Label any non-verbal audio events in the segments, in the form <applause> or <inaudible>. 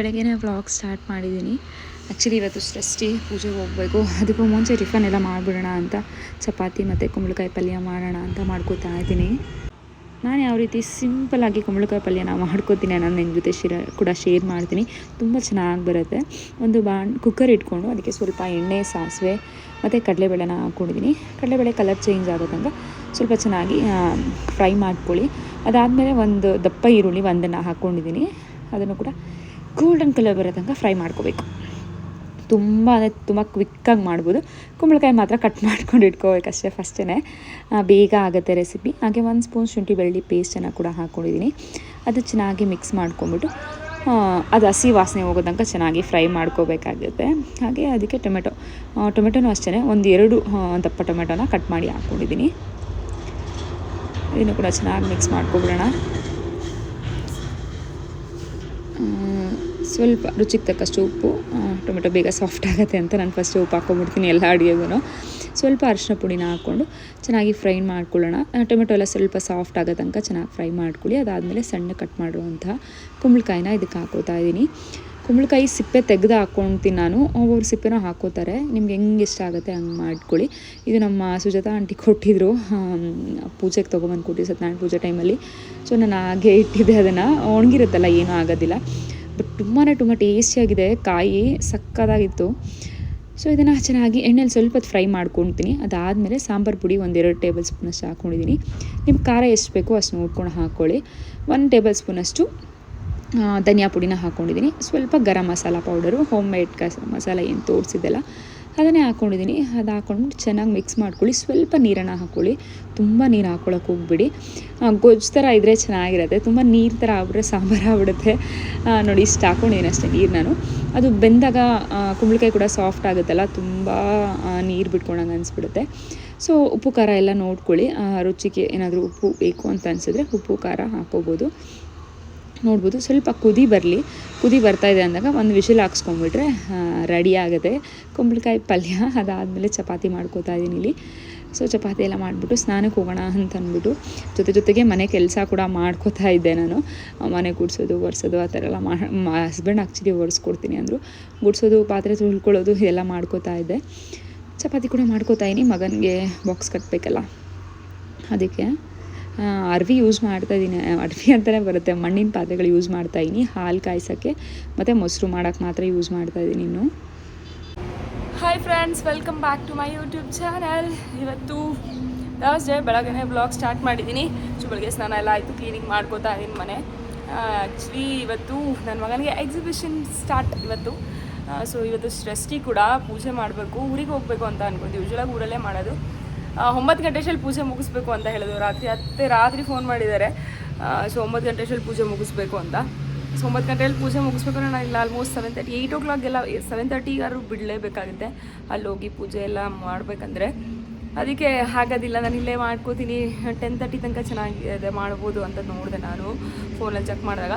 ಬೆಳಗ್ಗೆನೇ vlog start ಮಾಡಿದ್ದೀನಿ actually ಇವತ್ತು ಷಷ್ಠಿ ಪೂಜೆಗೆ ಹೋಗಬೇಕು. ಅದಕ್ಕೂ ಮುಂಚೆ ಟಿಫನ್ ಎಲ್ಲ ಮಾಡಿಬಿಡೋಣ ಅಂತ, ಚಪಾತಿ ಮತ್ತು ಕುಂಬಳಕಾಯಿ ಪಲ್ಯ ಮಾಡೋಣ ಅಂತ ಮಾಡ್ಕೋತಾ ಇದ್ದೀನಿ. ನಾನು ಯಾವ ರೀತಿ ಸಿಂಪಲಾಗಿ ಕುಂಬಳಕಾಯಿ ಪಲ್ಯನ ಮಾಡ್ಕೋತೀನಿ ನಾನು ನಿಮ್ಮ ಜೊತೆ ಶಿರ ಕೂಡ ಶೇರ್ ಮಾಡ್ತೀನಿ. ತುಂಬ ಚೆನ್ನಾಗಿ ಬರುತ್ತೆ. ಒಂದು ಬಾಣ್ ಕುಕ್ಕರ್ ಇಟ್ಕೊಂಡು ಅದಕ್ಕೆ ಸ್ವಲ್ಪ ಎಣ್ಣೆ, ಸಾಸಿವೆ ಮತ್ತು ಕಡಲೆಬೇಳೆನ ಹಾಕ್ಕೊಂಡಿದ್ದೀನಿ ಕಡಲೆಬೇಳೆ ಕಲರ್ ಚೇಂಜ್ ಆಗೋ ಸ್ವಲ್ಪ ಚೆನ್ನಾಗಿ ಫ್ರೈ ಮಾಡ್ಕೊಳ್ಳಿ. ಅದಾದಮೇಲೆ ಒಂದು ದಪ್ಪ ಈರುಳ್ಳಿ ಒಂದನ್ನು ಹಾಕ್ಕೊಂಡಿದ್ದೀನಿ ಅದನ್ನು ಕೂಡ ಗೋಲ್ಡನ್ ಕಲರ್ ಬರೋ ತನಕ ಫ್ರೈ ಮಾಡ್ಕೋಬೇಕು. ತುಂಬ ಅಂದರೆ ತುಂಬ ಕ್ವಿಕ್ಕಾಗಿ ಮಾಡ್ಬೋದು. ಕುಂಬಳಕಾಯಿ ಮಾತ್ರ ಕಟ್ ಮಾಡ್ಕೊಂಡು ಇಟ್ಕೋಬೇಕಷ್ಟೇ ಫಸ್ಟೇ ಬೇಗ ಆಗುತ್ತೆ ರೆಸಿಪಿ ಹಾಗೆ ಒಂದು ಸ್ಪೂನ್ ಶುಂಠಿ ಬೆಳ್ಳಿ ಪೇಸ್ಟನ್ನು ಕೂಡ ಹಾಕ್ಕೊಂಡಿದ್ದೀನಿ ಅದು ಚೆನ್ನಾಗಿ ಮಿಕ್ಸ್ ಮಾಡ್ಕೊಂಬಿಟ್ಟು ಅದು ಹಸಿ ವಾಸನೆ ಹೋಗೋ ತನಕ ಚೆನ್ನಾಗಿ ಫ್ರೈ ಮಾಡ್ಕೋಬೇಕಾಗುತ್ತೆ. ಹಾಗೆ ಅದಕ್ಕೆ ಟೊಮೆಟೊ ಟೊಮೆಟೊನೂ ಅಷ್ಟೇ ಒಂದು ಎರಡು ದಪ್ಪ ಟೊಮೆಟೊನ ಕಟ್ ಮಾಡಿ ಹಾಕ್ಕೊಂಡಿದ್ದೀನಿ ಇದನ್ನು ಕೂಡ ಚೆನ್ನಾಗಿ ಮಿಕ್ಸ್ ಮಾಡ್ಕೊಬಿಡೋಣ. ಸ್ವಲ್ಪ ರುಚಿಗೆ ತಕ್ಕಷ್ಟು ಉಪ್ಪು ಟೊಮೆಟೊ ಬೇಗ ಸಾಫ್ಟ್ ಆಗುತ್ತೆ ಅಂತ ನಾನು ಫಸ್ಟ್ ಉಪ್ಪು ಹಾಕೊಂಡ್ಬಿಡ್ತೀನಿ ಎಲ್ಲ ಅಡುಗೆಗೂ ಸ್ವಲ್ಪ ಅರಿಶಿನ ಪುಡಿನ ಹಾಕ್ಕೊಂಡು ಚೆನ್ನಾಗಿ ಫ್ರೈ ಮಾಡ್ಕೊಳ್ಳೋಣ. ಟೊಮೆಟೊ ಎಲ್ಲ ಸ್ವಲ್ಪ ಸಾಫ್ಟ್ ಆಗೋ ತನಕ ಚೆನ್ನಾಗಿ ಫ್ರೈ ಮಾಡ್ಕೊಳ್ಳಿ. ಅದಾದಮೇಲೆ ಸಣ್ಣ ಕಟ್ ಮಾಡಿರುವಂತಹ ಕುಂಬಳಕಾಯಿನ ಇದಕ್ಕೆ ಹಾಕೋತಾ ಇದ್ದೀನಿ. ಕುಂಬಳಕಾಯಿ ಸಿಪ್ಪೆ ತೆಗೆದು ಹಾಕ್ಕೊಳ್ತೀನಿ ನಾನು. ಒಬ್ಬೊಬ್ರು ಸಿಪ್ಪೆನೂ ಹಾಕೋತಾರೆ. ನಿಮ್ಗೆ ಹೆಂಗೆ ಇಷ್ಟ ಆಗುತ್ತೆ ಹಂಗೆ ಮಾಡ್ಕೊಳ್ಳಿ. ಇದು ನಮ್ಮ ಸುಜಾತಾ ಆಂಟಿ ಕೊಟ್ಟಿದ್ರು. ಪೂಜೆಗೆ ತೊಗೊಂಬಂದು ಕೊಟ್ಟಿದ್ದು ಸತ್ಯನಾರಾಯಣ ಪೂಜೆ ಟೈಮಲ್ಲಿ ಸೊ, ನಾನು ಹಾಗೆ ಇಟ್ಟಿದ್ದೆ ಅದನ್ನು. ಒಣಗಿರುತ್ತಲ್ಲ ಏನೂ ಆಗೋದಿಲ್ಲ. ಬಟ್ ತುಂಬಾ ತುಂಬ ಟೇಸ್ಟಿಯಾಗಿದೆ ಕಾಯಿ ಸಕ್ಕತ್ತಾಗಿತ್ತು ಸೊ ಇದನ್ನು ಚೆನ್ನಾಗಿ ಎಣ್ಣೆಲಿ ಸ್ವಲ್ಪ ಫ್ರೈ ಮಾಡ್ಕೊಳ್ತೀನಿ ಅದಾದಮೇಲೆ ಸಾಂಬಾರು ಪುಡಿ ಒಂದೆರಡು ಟೇಬಲ್ ಸ್ಪೂನಷ್ಟು ಹಾಕ್ಕೊಂಡಿದ್ದೀನಿ ನಿಮ್ಮ ಖಾರ ಎಷ್ಟು ಬೇಕೋ ಅಷ್ಟು ನೋಡ್ಕೊಂಡು ಹಾಕ್ಕೊಳ್ಳಿ ಒಂದು ಟೇಬಲ್ ಸ್ಪೂನಷ್ಟು ಧನಿಯಾ ಪುಡಿನ ಹಾಕ್ಕೊಂಡಿದ್ದೀನಿ ಸ್ವಲ್ಪ garam masala powder home made masala ಏನು ತೋರಿಸಿದ್ದೆಲ್ಲ. ಅದನ್ನೇ ಹಾಕ್ಕೊಂಡಿದ್ದೀನಿ ಅದು ಹಾಕ್ಕೊಂಡು ಚೆನ್ನಾಗಿ ಮಿಕ್ಸ್ ಮಾಡ್ಕೊಳ್ಳಿ. ಸ್ವಲ್ಪ ನೀರನ್ನು ಹಾಕ್ಕೊಳ್ಳಿ ತುಂಬ ನೀರು ಹಾಕ್ಕೊಳಕ್ಕೆ ಹೋಗ್ಬಿಡಿ. ಗೊಜ್ಜು ಥರ ಇದ್ದರೆ ಚೆನ್ನಾಗಿರುತ್ತೆ. ತುಂಬ ನೀರು ಥರ ಆಗ್ಬಿಟ್ರೆ ಸಾಂಬಾರು ಆಗ್ಬಿಡುತ್ತೆ. ನೋಡಿ ಇಷ್ಟು ಹಾಕ್ಕೊಂಡಿದ್ದೀನಿ ಅಷ್ಟೇ ನೀರು ನಾನು. ಅದು ಬೆಂದಾಗ ಕುಂಬಳಕಾಯಿ ಕೂಡ ಸಾಫ್ಟ್ ಆಗುತ್ತಲ್ಲ, ತುಂಬ ನೀರು ಬಿಟ್ಕೊಂಡಂಗೆ ಅನಿಸ್ಬಿಡುತ್ತೆ. ಸೊ ಉಪ್ಪು ಖಾರ ಎಲ್ಲ ನೋಡ್ಕೊಳ್ಳಿ. ರುಚಿಗೆ ಏನಾದರೂ ಉಪ್ಪು ಬೇಕು ಅಂತ ಅನಿಸಿದ್ರೆ ಉಪ್ಪು ಖಾರ ಹಾಕ್ಕೋಬೋದು ನೋಡ್ಬೋದು. ಸ್ವಲ್ಪ ಕುದಿ ಬರಲಿ. ಕುದಿ ಬರ್ತಾ ಇದೆ ಅಂದಾಗ ಒಂದು ವಿಷಲ್ ಹಾಕ್ಸ್ಕೊಂಬಿಟ್ರೆ ರೆಡಿ ಆಗುತ್ತೆ ಕುಂಬಳಕಾಯಿ ಪಲ್ಯ ಅದಾದಮೇಲೆ ಚಪಾತಿ ಮಾಡ್ಕೋತಾ ಇದ್ದೀನಿ ಇಲ್ಲಿ. ಸೊ ಚಪಾತಿ ಎಲ್ಲ ಮಾಡಿಬಿಟ್ಟು ಸ್ನಾನಕ್ಕೆ ಹೋಗೋಣ ಅಂತ ಅಂದ್ಬಿಟ್ಟು ಜೊತೆ ಜೊತೆಗೆ ಮನೆ ಕೆಲಸ ಕೂಡ ಮಾಡ್ಕೋತಾ ಇದ್ದೆ ನಾನು. ಮನೆ ಗುಡಿಸೋದು, ಒರೆಸೋದು, ಆ ಥರ ಎಲ್ಲ ಮಾ ಹಸ್ಬೆಂಡ್ ಆ್ಯಕ್ಚುಲಿ ಒರೆಸ್ಕೊಡ್ತೀನಿ ಅಂದರು. ಗುಡಿಸೋದು, ಪಾತ್ರೆ ತುಳ್ಕೊಳ್ಳೋದು ಇದೆಲ್ಲ ಮಾಡ್ಕೋತಾ ಇದ್ದೆ. ಚಪಾತಿ ಕೂಡ ಮಾಡ್ಕೋತಾ ಇದ್ದೀನಿ ಮಗನಿಗೆ ಬಾಕ್ಸ್ ಕಟ್ಟಬೇಕಲ್ಲ ಅದಕ್ಕೆ ಅರ್ವಿ ಯೂಸ್ ಮಾಡ್ತಾ ಇದ್ದೀನಿ ಅರ್ವಿ ಅಂತಲೇ ಬರುತ್ತೆ. ಮಣ್ಣಿನ ಪಾತ್ರೆಗಳು ಯೂಸ್ ಮಾಡ್ತಾ ಇದ್ದೀನಿ ಹಾಲು ಕಾಯಿಸೋಕ್ಕೆ. ಮತ್ತು ಮೊಸರು ಮಾಡೋಕ್ಕೆ ಮಾತ್ರ ಯೂಸ್ ಮಾಡ್ತಾ ಇದ್ದೀನಿ ಇನ್ನು. Hi friends welcome back to my YouTube channel ಇವತ್ತು ಥರ್ಸ್ಡೇ ಬೆಳಗ್ಗೆ ಬ್ಲಾಗ್ ಸ್ಟಾರ್ಟ್ ಮಾಡಿದ್ದೀನಿ ಸೊ ಬೆಳಗ್ಗೆ ಸ್ನಾನ ಎಲ್ಲ ಆಯಿತು ಕ್ಲೀನಿಂಗ್ ಮಾಡ್ಕೋತಾ ಇದ್ದೀನಿ ಮನೆ. ಆ್ಯಕ್ಚುಲಿ ಇವತ್ತು ನನ್ನ ಮಗನಿಗೆ ಎಕ್ಸಿಬಿಷನ್ ಸ್ಟಾರ್ಟ್ ಇವತ್ತು. ಸೊ ಇವತ್ತು ಷಷ್ಠಿ ಕೂಡ ಪೂಜೆ ಮಾಡಬೇಕು, ಊರಿಗೆ ಹೋಗಬೇಕು ಅಂತ ಅನ್ಕೊಂಡು. ಯೂಶ್ವಲಾಗಿ ಊರಲ್ಲೇ ಮಾಡೋದು. ಆ, ಗಂಟೆ ಅಷ್ಟಲ್ಲಿ ಪೂಜೆ ಮುಗಿಸ್ಬೇಕು ಅಂತ ಹೇಳಿದ್ರು. ರಾತ್ರಿ ಹತ್ತೆ ರಾತ್ರಿ ಫೋನ್ ಮಾಡಿದ್ದಾರೆ. ಸೊ ಒಂಬತ್ತು ಗಂಟೆಷಲ್ಲಿ ಪೂಜೆ ಮುಗಿಸ್ಬೇಕು ಅಂತ. ಸೊ ಒಂಬತ್ತು ಗಂಟೆಯಲ್ಲಿ ಪೂಜೆ ಮುಗಿಸ್ಬೇಕಾದ್ರೆ ನಾನು ಇಲ್ಲ ಆಲ್ಮೋಸ್ಟ್ ಸೆವೆನ್ ತರ್ಟಿ ಏಯ್ಟ್ ಓ ಕ್ಲಾಕ್ಗೆಲ್ಲ ಸೆವೆನ್ ತರ್ಟಿಗಾದ್ರು ಬಿಡಲೇಬೇಕಾಗುತ್ತೆ. ಅಲ್ಲಿ ಹೋಗಿ ಪೂಜೆ ಎಲ್ಲ ಮಾಡಬೇಕಂದ್ರೆ. ಅದಕ್ಕೆ ಆಗೋದಿಲ್ಲ ನಾನು ಇಲ್ಲೇ ಮಾಡ್ಕೋತೀನಿ. ಟೆನ್ ತರ್ಟಿ ತನಕ ಚೆನ್ನಾಗಿದೆ ಮಾಡ್ಬೋದು ಅಂತ ನೋಡಿದೆ ನಾನು. ಫೋನಲ್ಲಿ ಚೆಕ್ ಮಾಡಿದಾಗ.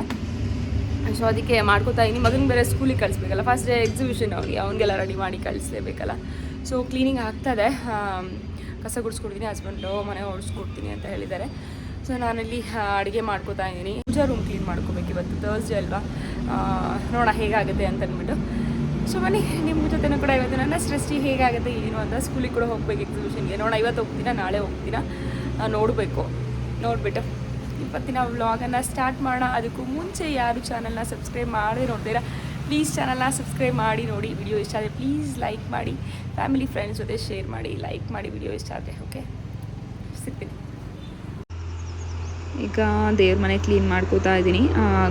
ಸೊ ಅದಕ್ಕೆ ಮಾಡ್ಕೋತಾ ಇದ್ದೀನಿ ಮಗನ ಬೇರೆ ಸ್ಕೂಲಿಗೆ ಕಳಿಸ್ಬೇಕಲ್ಲ. ಫಸ್ಟ್ ಡೇ ಎಕ್ಸಿಬಿಷನ್ ಅವನಿಗೆ. ಅವನಿಗೆಲ್ಲ ರೆಡಿ ಮಾಡಿ ಕಳಿಸ್ಲೇಬೇಕಲ್ಲ. ಸೊ ಕ್ಲೀನಿಂಗ್ ಆಗ್ತದೆ ಕಸ ಗುಡಿಸ್ಕೊಡ್ತೀನಿ, ಹಸ್ಬೆಂಡು ಮನೆ ಓಡಿಸ್ಕೊಡ್ತೀನಿ ಅಂತ ಹೇಳಿದ್ದಾರೆ. ಸೊ ನಾನಲ್ಲಿ ಅಡುಗೆ ಮಾಡ್ಕೋತಾ ಇದ್ದೀನಿ. ಪೂಜಾ ರೂಮ್ ಕ್ಲೀನ್ ಮಾಡ್ಕೋಬೇಕು ಇವತ್ತು ತರ್ಸ್ಡೇ ಅಲ್ವಾ? ನೋಡೋಣ ಹೇಗಾಗುತ್ತೆ ಅಂತ ಅಂದ್ಬಿಟ್ಟು. ಸೊ ಬನ್ನಿ, ನಿಮ್ಮ ಜೊತೆನೂ ಕೂಡ ಇವತ್ತು ನನ್ನ ಸೃಷ್ಟಿ ಹೇಗಾಗುತ್ತೆ ಏನು ಅಂತ ಸ್ಕೂಲಿಗೆ ಕೂಡ ಹೋಗ್ಬೇಕು ಎಕ್ಸಿಬಿಷನ್ಗೆ ನೋಡೋಣ, ಇವತ್ತು ಹೋಗ್ತೀನ ನಾಳೆ ಹೋಗ್ತೀನ ನೋಡಬೇಕು. ನೋಡಿಬಿಟ್ಟು. ಇವತ್ತಿನ ವ್ಲಾಗನ್ನು ಸ್ಟಾರ್ಟ್ ಮಾಡೋಣ. ಅದಕ್ಕೂ ಮುಂಚೆ ಯಾರು ಚಾನಲ್ನ ಸಬ್ಸ್ಕ್ರೈಬ್ ಮಾಡಿ ನೋಡ್ತೀರಾ? ಪ್ಲೀಸ್ ಚಾನಲ್ನ ಸಬ್ಸ್ಕ್ರೈಬ್ ಮಾಡಿ, ನೋಡಿ ವಿಡಿಯೋ ಇಷ್ಟ ಆದರೆ ಪ್ಲೀಸ್ ಲೈಕ್ ಮಾಡಿ ಫ್ಯಾಮಿಲಿ ಫ್ರೆಂಡ್ಸ್ ಜೊತೆ ಶೇರ್ ಮಾಡಿ ಲೈಕ್ ಮಾಡಿ ವಿಡಿಯೋ ಇಷ್ಟ ಆದರೆ ಓಕೆ ಸಿಗ್ತೀನಿ. ಈಗ ದೇವ್ರ ಮನೆ ಕ್ಲೀನ್ ಮಾಡ್ಕೋತಾ ಇದ್ದೀನಿ.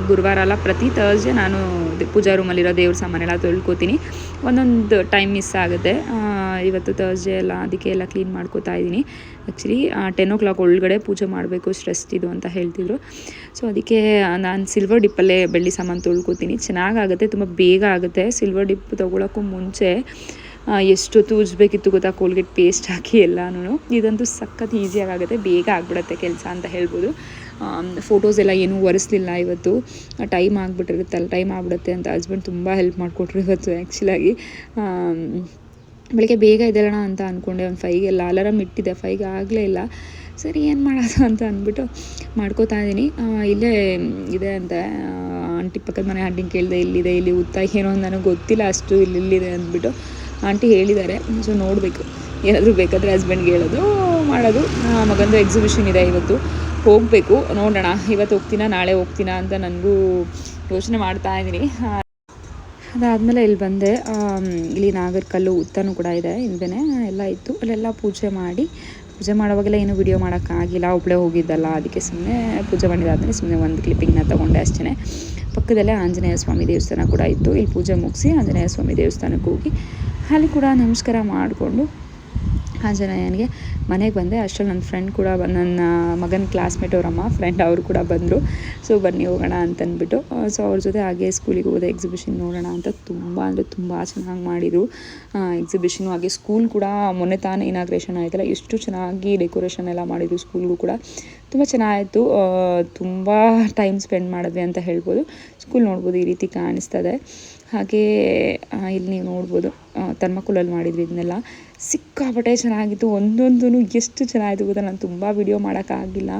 ಗುರುವಾರ ಅಲ್ಲ, ಪ್ರತಿ ತರ್ಸ್ಡೇ ನಾನು ಪೂಜಾ ರೂಮಲ್ಲಿರೋ ದೇವ್ರ ಸಾಮಾನೆಲ್ಲ ತೊಳ್ಕೊತೀನಿ. ಒಂದೊಂದು ಟೈಮ್ ಮಿಸ್ ಆಗುತ್ತೆ. ಇವತ್ತು ತರ್ಸ್ಡೇ ಅಲ್ಲ ಅದಕ್ಕೆ ಎಲ್ಲ ಕ್ಲೀನ್ ಮಾಡ್ಕೋತಾ ಇದ್ದೀನಿ. ಆ್ಯಕ್ಚುಲಿ ಟೆನ್ ಓ ಕ್ಲಾಕ್ ಒಳಗಡೆ ಪೂಜೆ ಮಾಡಬೇಕು ಇದು ಅಂತ ಹೇಳ್ತಿದ್ರು. ಸೊ ಅದಕ್ಕೆ ನಾನು ಸಿಲ್ವರ್ ಡಿಪ್ಪಲ್ಲೇ ಬೆಳ್ಳಿ ಸಾಮಾನು ತೊಳ್ಕೊತೀನಿ. ಚೆನ್ನಾಗಾಗುತ್ತೆ, ತುಂಬ ಬೇಗ ಆಗುತ್ತೆ. ಸಿಲ್ವರ್ ಡಿಪ್ ತೊಗೊಳಕ್ಕೂ ಮುಂಚೆ ಎಷ್ಟು ತೂಜ್ಬೇಕಿತ್ತು ಗೊತ್ತಾ? ಕೋಲ್ಗೇಟ್ ಪೇಸ್ಟ್ ಹಾಕಿ ಎಲ್ಲನೂ ಇದಂತೂ ಸಖತ್ ಈಸಿಯಾಗಿ ಆಗುತ್ತೆ ಬೇಗ ಆಗಿಬಿಡುತ್ತೆ ಕೆಲಸ ಅಂತ ಹೇಳ್ಬೋದು. ಫೋಟೋಸ್ ಎಲ್ಲ ಏನೂ ಒರೆಸ್ಲಿಲ್ಲ ಇವತ್ತು. ಟೈಮ್ ಆಗಿಬಿಟ್ಟಿರುತ್ತಲ್ಲ ಟೈಮ್ ಆಗ್ಬಿಡುತ್ತೆ ಅಂತ ಹಸ್ಬೆಂಡ್ ತುಂಬ ಹೆಲ್ಪ್ ಮಾಡಿಕೊಟ್ರು ಇವತ್ತು ಆ್ಯಕ್ಚುಲಾಗಿ ಬೆಳಗ್ಗೆ ಬೇಗ ಎದ್ದೇಳೋಣ ಅಂತ ಅಂದ್ಕೊಂಡೆ ಒಂದು ಫೈಗೆಲ್ಲ ಅಲಾರಾಮ್ ಇಟ್ಟಿದ್ದೆ ಫೈಗೆ ಆಗಲೇ ಇಲ್ಲ. ಸರಿ, ಏನು ಮಾಡೋದು ಅಂತ ಅಂದ್ಬಿಟ್ಟು ಮಾಡ್ಕೋತಾ ಇದ್ದೀನಿ. ಇಲ್ಲೇ ಇದೆ ಅಂತ. ಆಂಟಿ ಪಕ್ಕದ ಮನೆ ಆಂಟಿನ ಕೇಳಿದೆ, ಇಲ್ಲಿದೆ, ಇಲ್ಲಿ ಉತ್ತ ಏನೋ ನನಗೆ ಗೊತ್ತಿಲ್ಲ ಅಷ್ಟು ಇಲ್ಲಿ ಇಲ್ಲಿದೆ ಅಂದ್ಬಿಟ್ಟು ಆಂಟಿ ಹೇಳಿದ್ದಾರೆ. ಸೊ, ನೋಡಬೇಕು. ಏನಾದರೂ ಬೇಕಾದರೆ ಹಸ್ಬೆಂಡ್ಗೆ ಹೇಳೋದು, ಮಾಡೋದು. ಮಗಂದು ಎಕ್ಸಿಬಿಷನ್ ಇದೆ ಇವತ್ತು. ಹೋಗಬೇಕು. ನೋಡೋಣ. ಇವತ್ತು ಹೋಗ್ತೀನಾ, ನಾಳೆ ಹೋಗ್ತೀನಾ ಅಂತ ನನಗೂ ಯೋಚನೆ ಮಾಡ್ತಾ ಇದ್ದೀನಿ. ಅದಾದಮೇಲೆ ಇಲ್ಲಿ ಬಂದೆ ಇಲ್ಲಿ ನಾಗರಕಲ್ಲು ಉತ್ತನೂ ಕೂಡ ಇದೆ, ಹಿಂದೆನೇ ಎಲ್ಲ ಇತ್ತು. ಅಲ್ಲೆಲ್ಲ ಪೂಜೆ ಮಾಡಿ, ಪೂಜೆ ಮಾಡೋವಾಗೆಲ್ಲ ಏನು ವಿಡಿಯೋ ಮಾಡೋಕ್ಕಾಗಿಲ್ಲ ಒಬ್ಳೆ ಹೋಗಿದ್ದಲ್ಲ, ಅದಕ್ಕೆ ಸುಮ್ಮನೆ ಪೂಜೆ ಮಾಡಿದಾದ್ಮೇಲೆ ಸುಮ್ಮನೆ ಒಂದು ಕ್ಲಿಪ್ಪಿಂಗ್ನ ತೊಗೊಂಡೆ ಅಷ್ಟೇ ಪಕ್ಕದಲ್ಲೇ ಆಂಜನೇಯ ಸ್ವಾಮಿ ದೇವಸ್ಥಾನ ಕೂಡ ಇತ್ತು. ಇಲ್ಲಿ ಪೂಜೆ ಮುಗಿಸಿ ಆಂಜನೇಯ ಸ್ವಾಮಿ ದೇವಸ್ಥಾನಕ್ಕೆ ಹೋಗಿ, ಅಲ್ಲಿ ಕೂಡ ನಮಸ್ಕಾರ ಮಾಡಿಕೊಂಡು ಆಂಜನೇಯನಿಗೆ ಮನೆಗೆ ಬಂದೆ. ಅಷ್ಟರಲ್ಲಿ ನನ್ನ ಫ್ರೆಂಡ್ ಕೂಡ ನನ್ನ ಮಗನ ಕ್ಲಾಸ್ಮೇಟ್ ಅವರಮ್ಮ ಫ್ರೆಂಡ್ ಅವರು ಕೂಡ ಬಂದರು. ಸೊ ಬನ್ನಿ ಹೋಗೋಣ ಅಂತಂದ್ಬಿಟ್ಟು ಸೊ ಅವ್ರ ಜೊತೆ ಹಾಗೆ ಸ್ಕೂಲಿಗೆ ಹೋದೆ. ಎಕ್ಸಿಬಿಷನ್ ನೋಡೋಣ ಅಂತ ತುಂಬ, ಅಂದರೆ ತುಂಬ ಚೆನ್ನಾಗಿ ಮಾಡಿದರು. ಎಕ್ಸಿಬಿಷನು ಹಾಗೆ ಸ್ಕೂಲ್ ಕೂಡ ಮೊನ್ನೆ ತಾನೇ ಇನಾಗ್ರೇಷನ್ ಆಯ್ತಲ್ಲ, ಎಷ್ಟು ಚೆನ್ನಾಗಿ ಡೆಕೋರೇಷನ್ ಎಲ್ಲ ಮಾಡಿದರು ಸ್ಕೂಲ್ಗೂ ಕೂಡ. ತುಂಬ ಚೆನ್ನಾಗಿತ್ತು. ತುಂಬ ಟೈಮ್ ಸ್ಪೆಂಡ್ ಮಾಡಿದ್ವಿ ಅಂತ ಹೇಳ್ಬೋದು. ಸ್ಕೂಲ್ ನೋಡ್ಬೋದು ಈ ರೀತಿ ಕಾಣಿಸ್ತದೆ. ಹಾಗೇ ಇಲ್ಲಿ ನೀವು ನೋಡ್ಬೋದು ಥರ್ಮಕುಲಲ್ಲಿ ಮಾಡಿದ್ವಿ ಇದನ್ನೆಲ್ಲ. ಸಿಕ್ಕಾಪಟ್ಟೆ ಚೆನ್ನಾಗಿತ್ತು. ಒಂದೊಂದೂ ಎಷ್ಟು ಚೆನ್ನಾಗಿತ್ತು ಗೊತ್ತಾ? ನಾನು ತುಂಬ ವಿಡಿಯೋ ಮಾಡೋಕ್ಕಾಗಿಲ್ಲ.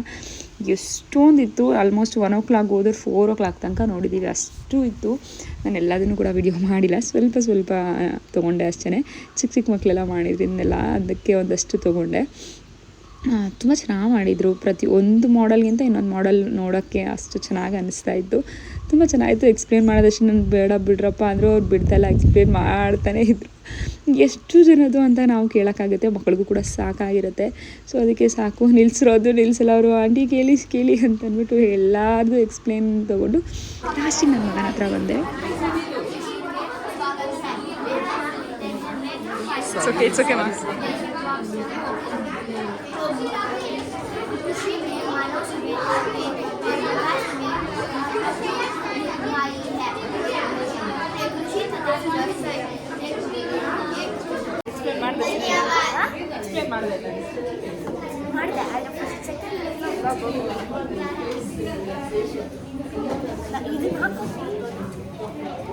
ಎಷ್ಟೊಂದಿತ್ತು ಆಲ್ಮೋಸ್ಟ್ ಒನ್ ಓ ಕ್ಲಾಕ್ ಹೋದ್ರೆ ಫೋರ್ ಓ ಕ್ಲಾಕ್ ತನಕ ನೋಡಿದ್ದೀವಿ ಅಷ್ಟು ಇತ್ತು. ನಾನು ಎಲ್ಲದನ್ನು ಕೂಡ ವಿಡಿಯೋ ಮಾಡಿಲ್ಲ. ಸ್ವಲ್ಪ ಸ್ವಲ್ಪ ತೊಗೊಂಡೆ ಅಷ್ಟೇ ಚಿಕ್ಕ ಚಿಕ್ಕ ಮಕ್ಕಳೆಲ್ಲ ಮಾಡಿದ್ರು ಇದನ್ನೆಲ್ಲ. ಅದಕ್ಕೆ ಒಂದಷ್ಟು ತೊಗೊಂಡೆ. ತುಂಬ ಚೆನ್ನಾಗಿ ಮಾಡಿದರು. ಪ್ರತಿ ಒಂದು ಮಾಡಲ್ಗಿಂತ ಇನ್ನೊಂದು ಮಾಡೆಲ್ ನೋಡೋಕ್ಕೆ ಅಷ್ಟು ಚೆನ್ನಾಗಿ ಅನಿಸ್ತಾ ಇತ್ತು. ತುಂಬ ಚೆನ್ನಾಗಿತ್ತು. ಎಕ್ಸ್ಪ್ಲೇನ್ ಮಾಡೋದಷ್ಟು ನಾನು ಬೇಡ ಬಿಡ್ರಪ್ಪ ಅಂದರೂ ಅವ್ರು ಬಿಡ್ತಾಯಿಲ್ಲ ಎಕ್ಸ್ಪ್ಲೇನ್ ಮಾಡ್ತಾನೆ ಇದ್ರು. ಎಷ್ಟು ಜನದ್ದು ಅಂತ ನಾವು ಕೇಳೋಕ್ಕಾಗುತ್ತೆ. ಮಕ್ಕಳಿಗೂ ಕೂಡ ಸಾಕಾಗಿರುತ್ತೆ. ಸೊ ಅದಕ್ಕೆ ಸಾಕು. ನಿಲ್ಲಿಸಿರೋದು ನಿಲ್ಲಿಸಲ್ಲ ಅವರು. ಆಂಟಿ, ಕೇಳಿ ಕೇಳಿ ಅಂತ ಅಂದ್ಬಿಟ್ಟು ಎಲ್ಲಾರ್ದು ಎಕ್ಸ್ಪ್ಲೇನ್ ತೊಗೊಂಡು ಲಾಸ್ಟಿಗೆ ನನ್ನ ಮಗನ ಹತ್ರ ಬಂದೆ. It's ಮಾಡಿದೆ ಆದರೆ ಫಸ್ಟ್ ಸೆಕೆಂಡ್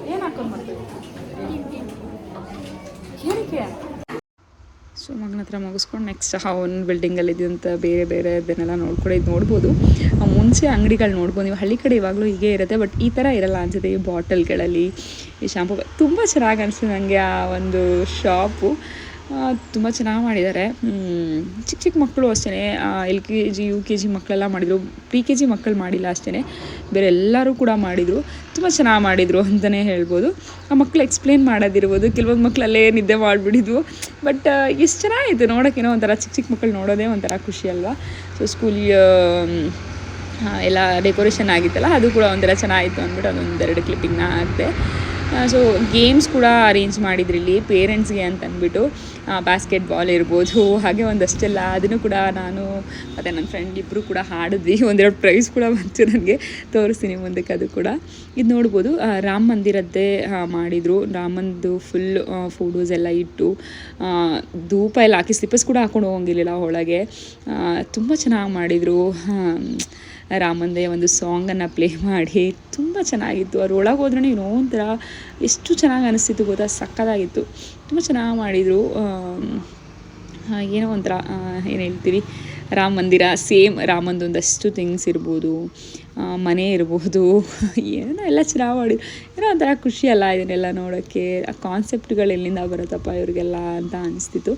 ಏನು ಮಾಡ್ತೀವಿ ಏನಕ್ಕೆ ಸೊ ಮಗನ ಹತ್ರ ಮುಗಿಸ್ಕೊಂಡು ನೆಕ್ಸ್ಟ್ ಅವನ ಬಿಲ್ಡಿಂಗಲ್ಲಿ ಇದ್ದಂಥ ಬೇರೆ ಬೇರೆ ಇದನ್ನೆಲ್ಲ ನೋಡ್ಕೊಂಡು ಇದು ನೋಡ್ಬೋದು. ಆ ಮುಂಚೆ ಅಂಗಡಿಗಳು ನೋಡ್ಬೋದು. ನೀವು ಹಳ್ಳಿ ಕಡೆ ಇವಾಗಲೂ ಹೀಗೆ ಇರುತ್ತೆ ಬಟ್ ಈ ಥರ ಇರಲ್ಲ ಅನ್ಸುತ್ತೆ ಈ ಬಾಟಲ್ಗಳಲ್ಲಿ ಈ ಶಾಂಪು ತುಂಬ ಚೆನ್ನಾಗಿ ಅನಿಸ್ತು ನನಗೆ ಆ ಒಂದು ಶಾಪು ತುಂಬ ಚೆನ್ನಾಗಿ ಮಾಡಿದ್ದಾರೆ ಚಿಕ್ಕ ಚಿಕ್ಕ ಮಕ್ಕಳು ಅಷ್ಟೇ L K G, U K G ಮಕ್ಕಳೆಲ್ಲ ಮಾಡಿದರು. ಪ್ರಿ ಕೆ ಜಿ ಮಕ್ಕಳು ಮಾಡಿಲ್ಲ ಅಷ್ಟೇ ಬೇರೆ ಎಲ್ಲರೂ ಕೂಡ ಮಾಡಿದರು. ತುಂಬ ಚೆನ್ನಾಗಿ ಮಾಡಿದರು ಅಂತಲೇ ಹೇಳ್ಬೋದು. ಆ ಮಕ್ಕಳು ಎಕ್ಸ್ಪ್ಲೇನ್ ಮಾಡೋದಿರ್ಬೋದು. ಕೆಲವೊಂದು ಮಕ್ಕಳಲ್ಲೇ ನಿದ್ದೆ ಮಾಡಿಬಿಡಿದ್ವು. ಬಟ್ ಎಷ್ಟು ಚೆನ್ನಾಗಿತ್ತು ನೋಡೋಕ್ಕೇನೋ ಒಂಥರ ಚಿಕ್ಕ ಚಿಕ್ಕ ಮಕ್ಕಳು ನೋಡೋದೇ ಒಂಥರ ಖುಷಿ ಅಲ್ವಾ? ಸೊ ಸ್ಕೂಲ್ ಎಲ್ಲ ಡೆಕೋರೇಷನ್ ಆಗಿತ್ತಲ್ಲ, ಅದು ಕೂಡ ಒಂಥರ ಚೆನ್ನಾಗಿತ್ತು ಅಂದ್ಬಿಟ್ಟು ಅದೊಂದೆರಡು ಕ್ಲಿಪ್ಪಿಂಗ್ನ ಹಾಕಿದೆ. ಸೊ ಗೇಮ್ಸ್ ಕೂಡ ಅರೇಂಜ್ ಮಾಡಿದ್ರು ಇಲ್ಲಿ ಪೇರೆಂಟ್ಸ್ಗೆ ಅಂತ ಅಂದ್ಬಿಟ್ಟು. ಬಾಲ್ ಇರ್ಬೋದು, ಹಾಗೆ ಒಂದಷ್ಟೆಲ್ಲ. ಅದನ್ನು ಕೂಡ ನಾನು, ಮತ್ತು ನನ್ನ ಫ್ರೆಂಡ್ ಇಬ್ಬರು ಕೂಡ ಹಾಡಿದ್ವಿ. ಒಂದೆರಡು ಪ್ರೈಸ್ ಕೂಡ ಬಂತು ನನಗೆ. ತೋರಿಸ್ತೀನಿ ಮುಂದಕ್ಕೆ ಅದು ಕೂಡ. ಇದು ನೋಡ್ಬೋದು ರಾಮ ಮಂದಿರದ್ದೇ ಮಾಡಿದರು. ರಾಮಂದು ಫುಲ್ ಫೋಟೋಸ್ ಎಲ್ಲ ಇಟ್ಟು ಧೂಪ ಎಲ್ಲ ಹಾಕಿ ಸ್ಲಿಪ್ಪರ್ಸ್ ಕೂಡ ಹಾಕೊಂಡು ಹೋಗಂಗಿಲ್ಲ ಒಳಗೆ. ತುಂಬ ಚೆನ್ನಾಗಿ ಮಾಡಿದರು. ರಾಮಂದೇ ಒಂದು ಸಾಂಗನ್ನು ಪ್ಲೇ ಮಾಡಿ. ತುಂಬ ಚೆನ್ನಾಗಿತ್ತು. ಅವ್ರು ಒಳಗೆ ಹೋದ್ರೂ ಏನೋ ಒಂಥರ ಎಷ್ಟು ಚೆನ್ನಾಗಿ ಅನಿಸ್ತಿತ್ತು ಗೊತ್ತಾ? ಸಕ್ಕತ್ತಾಗಿತ್ತು. ತುಂಬ ಚೆನ್ನಾಗಿ ಮಾಡಿದರು. ಏನೋ ಒಂಥರ ಏನು ಹೇಳ್ತೀರಿ? ರಾಮ ಮಂದಿರ, ಸೇಮ್ ರಾಮಂದು ಒಂದಷ್ಟು ಥಿಂಗ್ಸ್ ಇರ್ಬೋದು ಮನೆ ಇರ್ಬೋದು, <laughs> ಏನೋ ಎಲ್ಲ ಚೆನ್ನಾಗಿ ಮಾಡಿದ್ರು. ಏನೋ ಒಂಥರ ಖುಷಿ ಅಲ್ಲ ಇದನ್ನೆಲ್ಲ ನೋಡೋಕ್ಕೆ? ಆ ಕಾನ್ಸೆಪ್ಟ್ಗಳು ಎಲ್ಲಿಂದ ಬರುತ್ತಪ್ಪ ಇವ್ರಿಗೆಲ್ಲ ಅಂತ ಅನಿಸ್ತಿತ್ತು.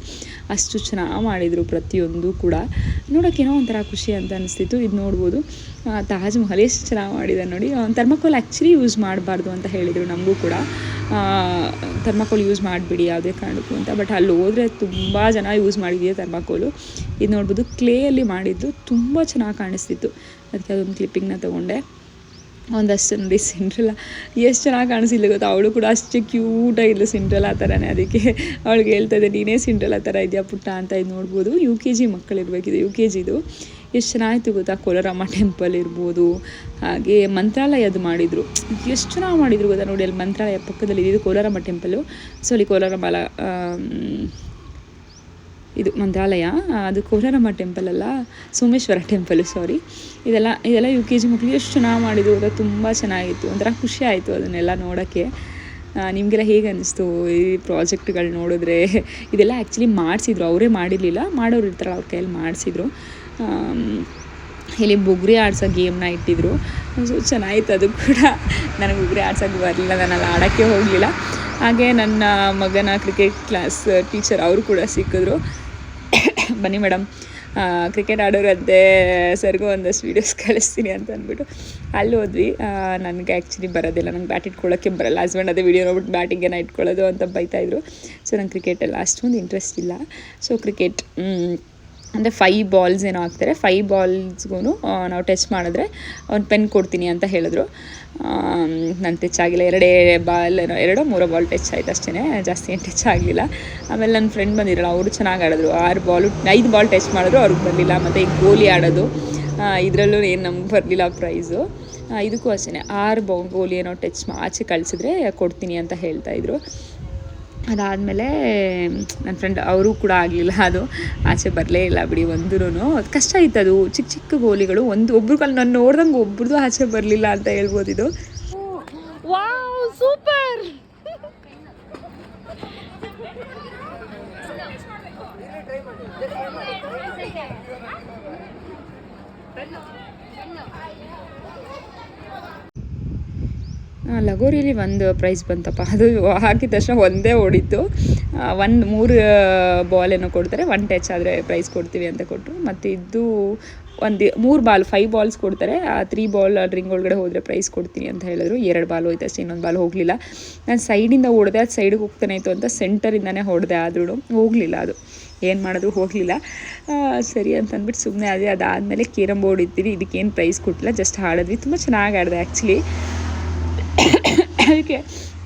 ಅಷ್ಟು ಚೆನ್ನಾಗಿ ಮಾಡಿದರು ಪ್ರತಿಯೊಂದು ಕೂಡ. ನೋಡೋಕ್ಕೇನೋ ಒಂಥರ ಖುಷಿ ಅಂತ ಅನಿಸ್ತಿತ್ತು. ಇದು ನೋಡ್ಬೋದು. ತಾಜ್ ಮಹಲ್ ಎಷ್ಟು ಚೆನ್ನಾಗಿ ಮಾಡಿದೆ ನೋಡಿ. ಥರ್ಮಕೋಲ್ ಆ್ಯಕ್ಚುಲಿ ಯೂಸ್ ಮಾಡಬಾರ್ದು ಅಂತ ಹೇಳಿದರು ನಮಗೂ ಕೂಡ. ಥರ್ಮಕೋಲ್ ಯೂಸ್ ಮಾಡಿಬಿಡಿ ಯಾವುದೇ ಕಾರಣಕ್ಕೂ ಅಂತ. ಬಟ್ ಅಲ್ಲಿ ಹೋದರೆ ತುಂಬ ಜನ ಯೂಸ್ ಮಾಡಿದೆಯಾ ಥರ್ಮಕೋಲು ಇದು ನೋಡ್ಬೋದು ಕ್ಲೇಯಲ್ಲಿ ಮಾಡಿದ್ದು ತುಂಬ ಚೆನ್ನಾಗಿ ಕಾಣಿಸ್ತಿತ್ತು. ಅದಕ್ಕೆ ಅದೊಂದು ಕ್ಲಿಪ್ಪಿಂಗ್ನ ತೊಗೊಂಡೆ. ಒಂದಷ್ಟು ನೋಡಿ ಸಿಂಡ್ರಲ್ಲ ಎಷ್ಟು ಚೆನ್ನಾಗಿ ಕಾಣಿಸಿಲ್ಲ ಗೊತ್ತಾ? ಅವಳು ಕೂಡ ಅಷ್ಟೇ ಕ್ಯೂಟಾಗಿಲ್ಲ ಸಿಂಡ್ರಲ್ಲ ಆ ಥರನೇ ಅದಕ್ಕೆ ಅವಳಿಗೆ ಹೇಳ್ತಾ ಇದ್ದೆ, ನೀನೇ ಸಿಂಡ್ರಲ್ಲ ಥರ ಇದೆಯಾ ಪುಟ್ಟ ಅಂತ ಇದು ನೋಡ್ಬೋದು. ಯು ಕೆ ಜಿ ಮಕ್ಕಳಿರ್ಬೇಕಿದೆ ಯು ಕೆ ಜಿದು ಎಷ್ಟು ಚೆನ್ನಾಗಿತ್ತು ಗೊತ್ತಾ? ಕೋಲಾರಮ್ಮ ಟೆಂಪಲ್ ಇರ್ಬೋದು, ಹಾಗೆ ಮಂತ್ರಾಲಯದು ಮಾಡಿದರು. ಎಷ್ಟು ಚೆನ್ನಾಗಿ ಮಾಡಿದರು ಗೊತ್ತಾ ನೋಡಿ ಅಲ್ಲಿ ಮಂತ್ರಾಲಯ ಪಕ್ಕದಲ್ಲಿ. ಇದು ಕೋಲಾರಮ್ಮ ಟೆಂಪಲು ಸೊ ಅಲ್ಲಿ ಕೋಲಾರಮ್ಮ ಇದು ಮಂತ್ರಾಲಯ, ಅದು ಕೋಲಾರಮ್ಮ ಟೆಂಪಲ್ ಅಲ್ಲ, ಸೋಮೇಶ್ವರ ಟೆಂಪಲು ಸಾರಿ ಇದೆಲ್ಲ ಇದೆಲ್ಲ ಯು ಕೆ ಜಿ ಮಕ್ಕಳು ಎಷ್ಟು ಚೆನ್ನಾಗಿ ಮಾಡಿದ್ರು, ಅದು ತುಂಬ ಚೆನ್ನಾಗಿತ್ತು, ಒಂಥರ ಖುಷಿ ಆಯಿತು ಅದನ್ನೆಲ್ಲ ನೋಡೋಕ್ಕೆ. ನಿಮಗೆಲ್ಲ ಹೇಗೆ ಅನ್ನಿಸ್ತು ಈ ಪ್ರಾಜೆಕ್ಟ್ಗಳು ನೋಡಿದ್ರೆ? ಇದೆಲ್ಲ ಆ್ಯಕ್ಚುಲಿ ಮಾಡಿಸಿದ್ರು, ಅವರೇ ಮಾಡಿರಲಿಲ್ಲ, ಮಾಡೋರು ಇರ್ತಾರೆ ಅವ್ರ ಕೈಯಲ್ಲಿ ಮಾಡಿಸಿದ್ರು. ಇಲ್ಲಿ ಬುಗುರಿ ಆಡ್ಸೋ ಗೇಮ್ನ ಇಟ್ಟಿದ್ರು. ಸೊ, ಚೆನ್ನಾಗಿತ್ತು ಅದು ಕೂಡ. ನನಗೆ ಬುಗುರಿ ಆಡ್ಸೋಕ್ಕೆ ಬರಲಿಲ್ಲ ನಾನು ಅಲ್ಲಿ ಆಡೋಕ್ಕೆ ಹೋಗಲಿಲ್ಲ. ಹಾಗೆ ನನ್ನ ಮಗನ ಕ್ರಿಕೆಟ್ ಕ್ಲಾಸ್ ಟೀಚರ್ ಅವರು ಕೂಡ ಸಿಕ್ಕಿದ್ರು. ಬನ್ನಿ ಮೇಡಮ್ ಕ್ರಿಕೆಟ್ ಆಡೋರಂತೆ ಸರ್ಗೂ ಒಂದಷ್ಟು ವೀಡಿಯೋಸ್ ಕಳಿಸ್ತೀನಿ ಅಂತ ಅಂದ್ಬಿಟ್ಟು ಅಲ್ಲಿ ಹೋದ್ವಿ. ನನಗೆ ಆ್ಯಕ್ಚುಲಿ ಬರೋದಿಲ್ಲ. ನಂಗೆ ಬ್ಯಾಟ್ ಇಟ್ಕೊಳ್ಳೋಕ್ಕೆ ಬರಲ್ಲ. ಹಸ್ಬೆಂಡ್ ಅದೇ ವೀಡಿಯೋ ನೋಡ್ಬಿಟ್ಟು ಬ್ಯಾಟಿಂಗೇನ ಇಟ್ಕೊಳ್ಳೋದು ಅಂತ ಬೈತಾಯಿದ್ರು ಸೊ ನಂಗೆ ಕ್ರಿಕೆಟಲ್ಲಿ ಅಷ್ಟೊಂದು ಇಂಟ್ರೆಸ್ಟ್ ಇಲ್ಲ. ಸೊ ಕ್ರಿಕೆಟ್ ಅಂದರೆ ಫೈ ಬಾಲ್ಸ್ ಏನೋ ಹಾಕ್ತಾರೆ. ಫೈ ಬಾಲ್ಸ್ಗೂ ನಾವು ಟೆಸ್ಟ್ ಮಾಡಿದ್ರೆ ಒಂದು ಪೆನ್ ಕೊಡ್ತೀನಿ ಅಂತ ಹೇಳಿದ್ರು. ನಾನು ಟಚ್ ಆಗಿಲ್ಲ. ಎರಡೇ ಬಾಲ್ ಏನೋ, ಎರಡೋ ಮೂರೋ ಬಾಲ್ ಟಚ್ ಆಯ್ತು ಅಷ್ಟೇ ಜಾಸ್ತಿ ಏನು ಟಚ್ ಆಗಲಿಲ್ಲ. ಆಮೇಲೆ ನನ್ನ ಫ್ರೆಂಡ್ ಬಂದಿರಲ್ಲ ಅವರು ಚೆನ್ನಾಗಿ ಆಡಿದ್ರು. ಆರು ಬಾಲು ಐದು ಬಾಲ್ ಟಚ್ ಮಾಡಿದ್ರು, ಅವ್ರಿಗೆ ಬರಲಿಲ್ಲ. ಮತ್ತು ಈಗ ಗೋಲಿ ಆಡೋದು ಇದರಲ್ಲೂ ಏನು ನಮ್ಗೆ ಬರಲಿಲ್ಲ ಪ್ರೈಸು ಇದಕ್ಕೂ ಅಷ್ಟೇ ಆರು ಬೌ ಗೋಲಿ ಏನೋ ಟಚ್ ಆಚೆ ಕಳಿಸಿದ್ರೆ ಕೊಡ್ತೀನಿ ಅಂತ ಹೇಳ್ತಾಯಿದ್ರು ಅದಾದಮೇಲೆ ನನ್ನ ಫ್ರೆಂಡ್ ಅವರು ಕೂಡ ಆಗಲಿಲ್ಲ. ಅದು ಆಚೆ ಬರಲೇ ಇಲ್ಲ ಬಿಡಿ ಒಂದೂ ಕಷ್ಟ ಇತ್ತು ಅದು ಚಿಕ್ಕ ಚಿಕ್ಕ ಗೋಲಿಗಳು ಒಂದು ಒಬ್ರು ಕಲ್ ನಾನು ನೋಡ್ದಂಗೆ ಒಬ್ರದ್ದು ಆಚೆ ಬರಲಿಲ್ಲ ಅಂತ ಹೇಳ್ಬೋದು ಇದು. Wow super! ಲಗೋರಿಲಿ ಒಂದು ಪ್ರೈಸ್ ಬಂತಪ್ಪ. ಅದು ಹಾಕಿದ ತಕ್ಷಣ ಒಂದೇ ಓಡಿತ್ತು. ಒಂದು ಮೂರು ಬಾಲ್ ಏನೋ ಕೊಡ್ತಾರೆ. ಒನ್ ಟಚ್ ಆದರೆ ಪ್ರೈಸ್ ಕೊಡ್ತೀವಿ ಅಂತ ಕೊಟ್ಟರು ಮತ್ತು ಇದು ಒಂದು ಮೂರು ಬಾಲ್ ಫೈವ್ ಬಾಲ್ಸ್ ಕೊಡ್ತಾರೆ. ಆ ತ್ರೀ ಬಾಲ್ ರಿಂಗ್ ಒಳಗಡೆ ಹೋದರೆ ಪ್ರೈಸ್ ಕೊಡ್ತೀನಿ ಅಂತ ಹೇಳಿದ್ರು. ಎರಡು ಬಾಲ್ ಹೋಯ್ತು ಅಷ್ಟೇ, ಇನ್ನೊಂದು ಬಾಲ್ ಹೋಗಲಿಲ್ಲ. ನಾನು ಸೈಡಿಂದ ಹೊಡೆದೆ ಅದು ಸೈಡಿಗೆ ಹೋಗ್ತಾನೆ ಇತ್ತು ಅಂತ ಸೆಂಟರಿಂದನೇ ಹೊಡೆದೆ ಆದ್ರೂ ಹೋಗಲಿಲ್ಲ ಅದು. ಏನು ಮಾಡಿದ್ರು ಹೋಗಲಿಲ್ಲ. ಸರಿ ಅಂತ ಅಂದ್ಬಿಟ್ಟು ಸುಮ್ಮನೆ ಅದೇ ಅದಾದಮೇಲೆ ಕೇರಂ ಬೋರ್ಡ್ ಇದ್ದೀವಿ ಇದಕ್ಕೇನು ಪ್ರೈಸ್ ಕೊಟ್ಟಿಲ್ಲ. ಜಸ್ಟ್ ಆಡಿದ್ವಿ ತುಂಬ ಚೆನ್ನಾಗಿ ಆಡಿದೆ ಆ್ಯಕ್ಚುಲಿ ಅದಕ್ಕೆ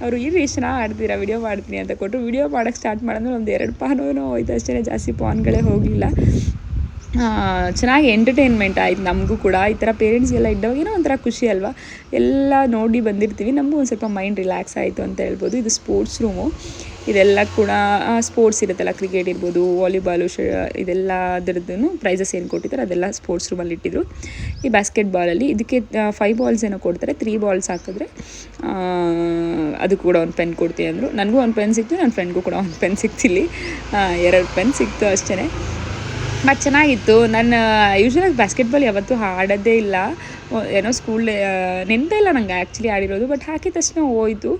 ಅವರು, ಇರ್ರಿ ಚೆನ್ನಾಗಿ ಆಡ್ತೀರಾ? ವಿಡಿಯೋ ಮಾಡ್ತೀನಿ ಅಂತ ಕೊಟ್ಟರು ವಿಡಿಯೋ ಮಾಡೋಕ್ಕೆ ಸ್ಟಾರ್ಟ್ ಮಾಡಿದ್ರೆ ಒಂದು ಎರಡು ಪಾನೂ ಹೋಯ್ತು ಅಷ್ಟೇ ಜಾಸ್ತಿ ಪಾನ್ಗಳೇ ಹೋಗಲಿಲ್ಲ. ಚೆನ್ನಾಗಿ ಎಂಟರ್ಟೈನ್ಮೆಂಟ್ ಆಯ್ತು, ನಮಗೂ ಕೂಡ. ಈ ಥರ ಪೇರೆಂಟ್ಸ್ಗೆಲ್ಲ ಇದ್ದವಾಗ ಏನೋ ಒಂಥರ ಖುಷಿ ಅಲ್ವಾ? ಎಲ್ಲ ನೋಡಿ ಬಂದಿರ್ತೀವಿ. ನಮಗೂ ಒಂದು ಸ್ವಲ್ಪ ಮೈಂಡ್ ರಿಲ್ಯಾಕ್ಸ್ ಆಯಿತು ಅಂತ ಹೇಳ್ಬೋದು. ಇದು ಸ್ಪೋರ್ಟ್ಸ್ ರೂಮು ಇದೆಲ್ಲ ಕೂಡ ಸ್ಪೋರ್ಟ್ಸ್ ಇರುತ್ತಲ್ಲ ಕ್ರಿಕೆಟ್ ಇರ್ಬೋದು ವಾಲಿಬಾಲು ಶ, ಇದೆಲ್ಲ ಅದರದ್ದು ಪ್ರೈಸಸ್ ಏನು ಕೊಟ್ಟಿದ್ದಾರೆ, ಅದೆಲ್ಲ ಸ್ಪೋರ್ಟ್ಸ್ ರೂಮಲ್ಲಿ ಇಟ್ಟಿದ್ರು. ಈ ಬಾಸ್ಕೆಟ್ ಬಾಲಲ್ಲಿ ಇದಕ್ಕೆ ಫೈವ್ ಬಾಲ್ಸ್ ಏನೋ ಕೊಡ್ತಾರೆ. ತ್ರೀ ಬಾಲ್ಸ್ ಹಾಕಿದ್ರೆ ಅದು ಕೂಡ ಒಂದು ಪೆನ್ ಕೊಡ್ತೀನಿ ಅಂದರು. ನನಗೂ ಒಂದು ಪೆನ್ ಸಿಕ್ತು ನನ್ನ ಫ್ರೆಂಡ್ಗೂ ಕೂಡ ಒಂದು ಪೆನ್ ಸಿಕ್ತಿಲ್ಲಿ. ಎರಡು ಪೆನ್ ಸಿಕ್ತು ಅಷ್ಟೇ ಬಟ್ ಚೆನ್ನಾಗಿತ್ತು. ನಾನು ಯೂಶ್ವಲಾಗಿ ಬಾಸ್ಕೆಟ್ಬಾಲ್ ಯಾವತ್ತೂ ಆಡೋದೇ ಇಲ್ಲ. ಏನೋ ಸ್ಕೂಲ್ ನೆನಪೇ ಇಲ್ಲ ನಂಗೆ ಆ್ಯಕ್ಚುಲಿ ಆಡಿರೋದು. ಬಟ್ ಹಾಕಿದ ತಕ್ಷಣ ಹೋಯ್ತು.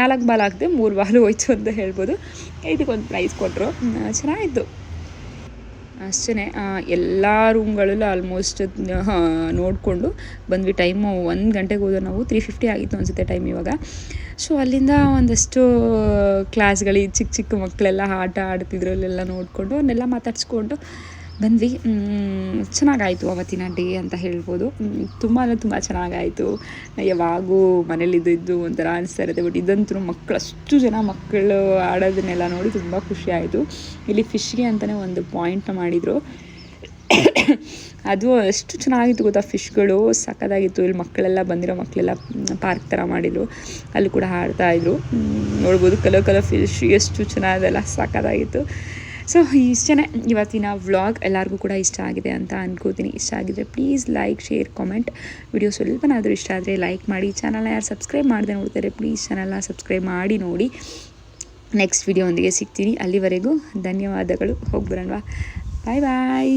ನಾಲ್ಕು ಬಾಲ್ ಹಾಕಿದೆ, ಮೂರು ಬಾಲ್ ಹೋಯ್ತು ಅಂತ ಹೇಳ್ಬೋದು. ಇದಕ್ಕೊಂದು ಪ್ರೈಸ್ ಕೊಟ್ಟರು ಚೆನ್ನಾಗಿತ್ತು. ಅಷ್ಟೇ ಎಲ್ಲ ರೂಮ್ಗಳಲ್ಲೂ ಆಲ್ಮೋಸ್ಟ್ ನೋಡಿಕೊಂಡು ಬಂದ್ವಿ. ಟೈಮು ಒಂದು ಗಂಟೆಗೆ ಹೋದ ನಾವು. ತ್ರೀ ಫಿಫ್ಟಿ ಆಗಿತ್ತು ಅನಿಸುತ್ತೆ ಟೈಮ್ ಇವಾಗ. ಸೊ ಅಲ್ಲಿಂದ ಒಂದಷ್ಟು ಕ್ಲಾಸ್ಗಳಿಗೆ ಚಿಕ್ಕ ಚಿಕ್ಕ ಮಕ್ಕಳೆಲ್ಲ ಆಟ ಆಡ್ತಿದ್ರು. ಅಲ್ಲೆಲ್ಲ ನೋಡಿಕೊಂಡು ಅವನ್ನೆಲ್ಲ ಮಾತಾಡ್ಸ್ಕೊಂಡು ಬಂದ್ವಿ. ಚೆನ್ನಾಗಾಯಿತು ಅವತ್ತಿನ ಡೇ ಅಂತ ಹೇಳ್ಬೋದು. ತುಂಬ ಅಂದರೆ ತುಂಬ ಚೆನ್ನಾಗಾಯಿತು. ಯಾವಾಗೂ ಮನೇಲಿದ್ದು ಇದ್ದು ಒಂಥರ ಅನಿಸ್ತಾ ಇರುತ್ತೆ ಬಟ್ ಇದಂತೂ ಮಕ್ಕಳು ಅಷ್ಟು ಜನ ಮಕ್ಕಳು ಆಡೋದನ್ನೆಲ್ಲ ನೋಡಿ ತುಂಬ ಖುಷಿ ಆಯಿತು. ಇಲ್ಲಿ ಫಿಶ್ಗೆ ಅಂತಲೇ ಒಂದು ಪಾಯಿಂಟ್ನ ಮಾಡಿದರು. ಅದು ಎಷ್ಟು ಚೆನ್ನಾಗಿತ್ತು ಗೊತ್ತಾ ಫಿಶ್ಗಳು. ಸಕ್ಕತ್ತಾಗಿತ್ತು ಇಲ್ಲಿ ಮಕ್ಕಳೆಲ್ಲ ಬಂದಿರೋ ಮಕ್ಕಳೆಲ್ಲ ಪಾರ್ಕ್ ಥರ ಮಾಡಿದರು. ಅಲ್ಲಿ ಕೂಡ ಆಡ್ತಾಯಿದ್ರು ನೋಡ್ಬೋದು ಕಲರ್ ಕಲರ್ ಫಿಶ್ ಎಷ್ಟು ಚೆನ್ನಾಗಿದೆಲ್ಲ ಸಕ್ಕತ್ತಾಗಿತ್ತು ಸೊ ಇಷ್ಟೇ ಇವತ್ತಿನ ವ್ಲಾಗ್ ಎಲ್ಲರಿಗೂ ಕೂಡ ಇಷ್ಟ ಆಗಿದೆ ಅಂತ ಅನ್ಕೋತೀನಿ. ಇಷ್ಟ ಆಗಿದ್ರೆ please like share comment video ಸ್ವಲ್ಪನಾದರೂ ಇಷ್ಟ ಆದರೆ ಲೈಕ್ ಮಾಡಿ. ಚಾನಲ್ನ ಯಾರು ಸಬ್ಸ್ಕ್ರೈಬ್ ಮಾಡದೆ ನೋಡ್ತಾರೆ ಪ್ಲೀಸ್ ಚಾನಲ್ನ ಸಬ್ಸ್ಕ್ರೈಬ್ ಮಾಡಿ ನೋಡಿ. ನೆಕ್ಸ್ಟ್ ವಿಡಿಯೋ ಒಂದಿಗೆ ಸಿಗ್ತೀನಿ. ಅಲ್ಲಿವರೆಗೂ ಧನ್ಯವಾದಗಳು. ಹೋಗಿ ಬರೋಣವಾ ಬಾಯ್ ಬಾಯ್